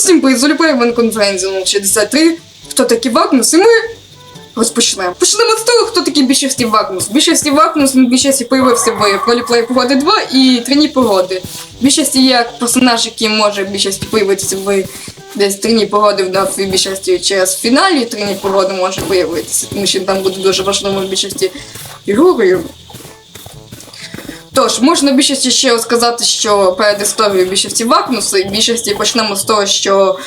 всім привіт, Золіпаєвен конференція 63. Хто такий Вагнус? І ми розпочнемо. Почнемо з того, хто такий більшості Вагнус. Більшості Вагнус він більшості появився в Проліплей Погоди 2 і Трині Погоди. Більшості як персонаж, який може більшості появитися в десь Трині Погоди в більшості через фіналі Трині Погоди може появитися, тому що там буде дуже важливо в більшості фігурою. Тож, можна більшості ще сказати, що перед історією більшості Вакнуса, і більшості почнемо з того, що.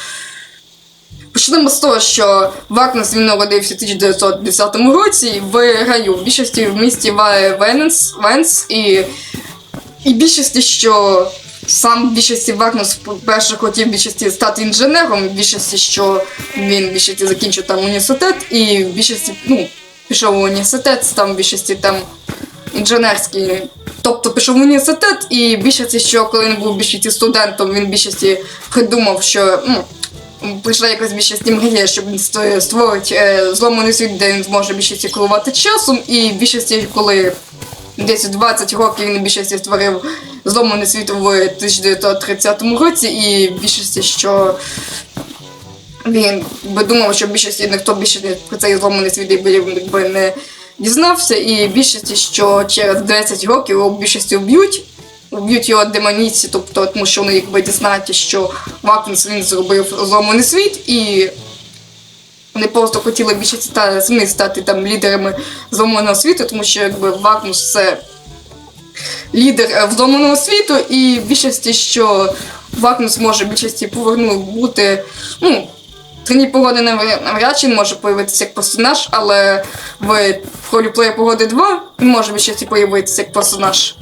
Почнемо з того, що Вакнус він народився в 1910 році в раю, в більшості в місті Венс, Венс і, і більшості, що сам в більшості Вакнус перше хотів більшості стати інженером, в більшості, що він в більшості закінчив там університет, і в більшості, ну, пішов в університет, там в більшості там інженерський. Тобто пішов в університет, і більшості, що коли він був більшості студентом, він більшості придумав, що ну, прийшла якась більшості мрія, щоб він ст- створить е, зломаний світ, де він зможе більшості керувати часом, і більшості, коли десь у 20 років він більшості створив зломаний світ в 1930 році, і більшості, що він би думав, що більшості ніхто більше про цей зломаний світ якби, якби не дізнався, і в більшості, що через 10 років його в більшості вб'ють. Вб'ють його демоніці, тобто, тому що вони якби дізнаються, що Вакнус він зробив зломаний світ, і вони просто хотіли більше ста- самі стати там лідерами зломаного світу, тому що якби Вакнус це лідер е, зломаного світу, і більшості, що Вакнус може більшості повернув бути, ну, Трині погоди навряд чи може появитися як персонаж, але в Проліплеї погоди 2 може більшості появитися як персонаж.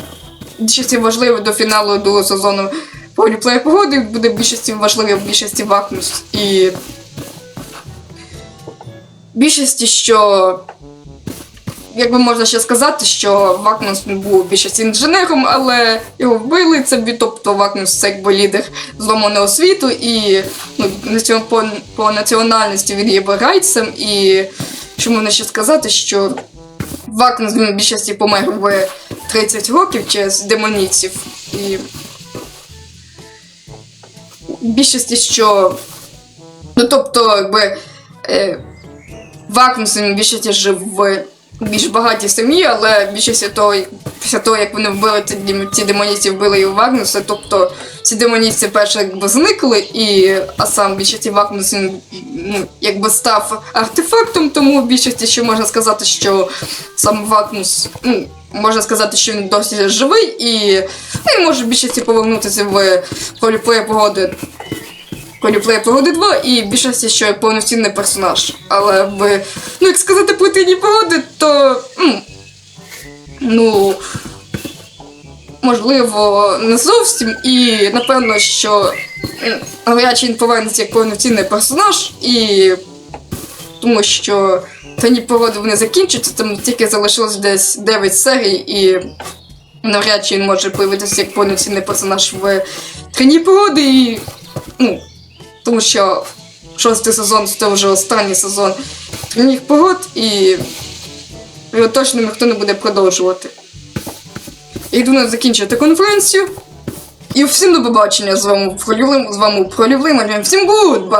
Більшості важливо до фіналу другого сезону Проліплеї погоди буде більшості важливий в більшості Вакнус. І більшості, що якби можна ще сказати, що Вакнус був більшості інженером, але його вбили це тобто Вакнус це якби лідер зломаного світу, і ну, націон- по, по національності він є варайцем, і що можна ще сказати, що Вакнус він більшості помер в 30 років через демоніців. І більшості, що. Ну, тобто, якби. Е, Вакнус він більшості жив в більш багатій сім'ї, але більшості того, після того, як вони вбили ці демоніці, вбили і Вагнуса, тобто ці демоніці перше якби зникли, і, а сам більшості Вагнус він ну, якби став артефактом, тому в більшості ще можна сказати, що сам Вагнус, ну, можна сказати, що він досі живий, і ну, може в більшості повернутися в поліплеї погоди Коліплея погоди 2 і в більшості, що повноцінний персонаж. Але в. Ну, як сказати про погоди, то. Ну. Можливо, не зовсім. І напевно, що м, навряд чи він повернеться як повноцінний персонаж, і. Тому що тіні погоди вони закінчаться, там тільки залишилось десь 9 серій, і навряд чи він може появитися як повноцінний персонаж в тіні погоди. І, ну, тому що шостий сезон це вже останній сезон треніх погод, і його точно ніхто не буде продовжувати. Я йду на закінчити конференцію. І всім до побачення з вами Пролівлим, з вами у Пролівлим, всім гудбай!